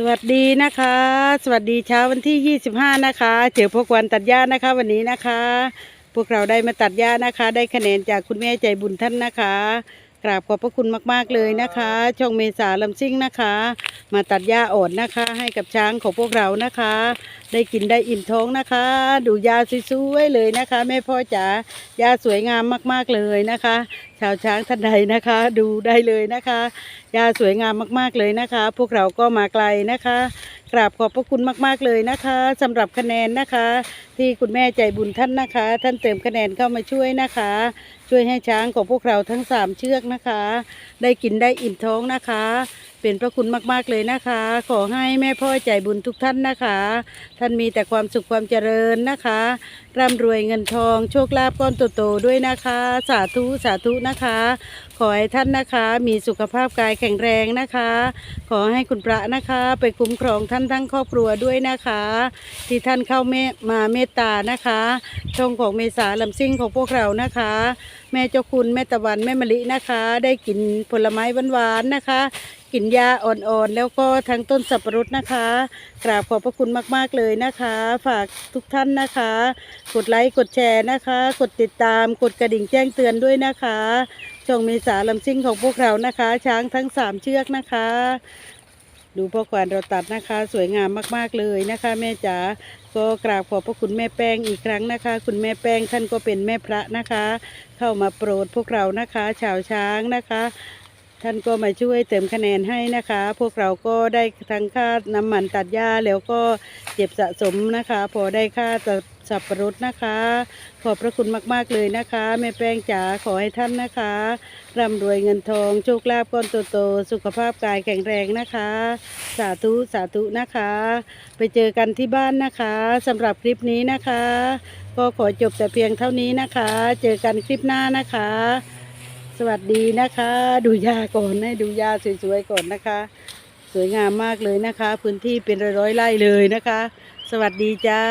สวัสดีนะคะ สวัสดีเช้าวันที่ 25 นะคะเจอพวกวันตัดหญ้านะคะ วันนี้นะคะ พวกเราได้มาตัดหญ้านะคะ ได้คะแนนจากคุณแม่ใจบุญท่านนะคะ กราบขอบพระคุณมาก ๆ เลยนะคะ ช่องเมษาลำซิ่งนะคะ มาตัดหญ้าอ่อนนะคะ ให้กับช้างของพวกเรานะคะ ได้กินได้อิ่มท้องนะคะ ดูหญ้าสวยๆเลยนะคะ แม่พ่อจ๋าหญ้าสวยงามมาก ๆ เลยนะคะ ชาวช้างท่านใดนะคะ ดูได้เลยนะคะหญ้าสวยงามมากๆเลยนะคะ พวกเราก็มาไกลนะคะ กราบขอบพระคุณมาก ๆ เลยนะคะสำหรับคะแนนนะคะ ที่คุณแม่ใจบุญท่านนะคะ ท่านเติมคะแนนเข้ามาช่วยนะคะ ช่วยให้ช้างของพวกเราทั้งสามเชือกนะคะ ได้กินได้อิ่มท้องนะคะ เป็นพระคุณมาก ๆ เลยนะคะ ขอให้แม่พ่อใจบุญทุกท่านนะคะ ท่านมีแต่ความสุขความเจริญนะคะร่ำรวยเงินทองโชคลาภก้อนโตๆด้วยนะคะ สาธุสาธุนะคะ ขอให้ท่านนะคะ มีสุขภาพกายแข็งแรงนะคะ ขอให้คุณพระนะคะ ไปคุ้มครองท่านทั้งครอบครัวด้วยนะคะ ที่ท่านเข้าเมมาเมตตานะคะช่องของเมษาลำซิ่งของพวกเรานะคะ แม่เจ้าคุณแม่ตะวันแม่มะลินะคะ ได้กินผลไม้หวานๆนะคะ กินยาอ่อนๆ แล้วก็ทั้งต้นสับปะรดนะคะ กราบขอบพระคุณมากๆเลยนะคะ ฝากทุกท่านนะคะ กดไลค์กดแชร์นะคะ กดติดตามกดกระดิ่งแจ้งเตือนด้วยนะคะช่องเมษาลำซิ่งของพวกเรานะคะ ช้างทั้งสามเชือกนะคะ ดูพ่อกวานเราตัดนะคะ สวยงามมากๆเลยนะคะ แม่จ๋าก็กราบขอบพระคุณแม่แป้งอีกครั้งนะคะ คุณแม่แป้งท่านก็เป็นแม่พระนะคะ เข้ามาโปรดพวกเรานะคะ ชาวช้างนะคะ ท่านก็มาช่วยเติมคะแนนให้นะคะ พวกเราก็ได้ทั้งค่าน้ำมันตัดหญ้าแล้วก็เก็บสะสมนะคะ พอได้ค่าสับปะรดนะคะ ขอบพระคุณมากๆเลยนะคะแม่แป้งจ๋าขอให้ท่านนะคะร่ำรวยเงินทองโชคลาภก้อนโตๆสุขภาพกายแข็งแรงนะคะ สาธุสาธุนะคะ ไปเจอกันที่บ้านนะคะสำหรับคลิปนี้นะคะ ก็ขอจบแต่เพียงเท่านี้นะคะ เจอกันคลิปหน้านะคะ สวัสดีนะคะ ดูยาก่อนให้ดูยาสวยๆก่อนนะคะ สวยงามมากเลยนะคะ พื้นที่เป็นร้อยๆไร่เลยนะคะ สวัสดีจ้า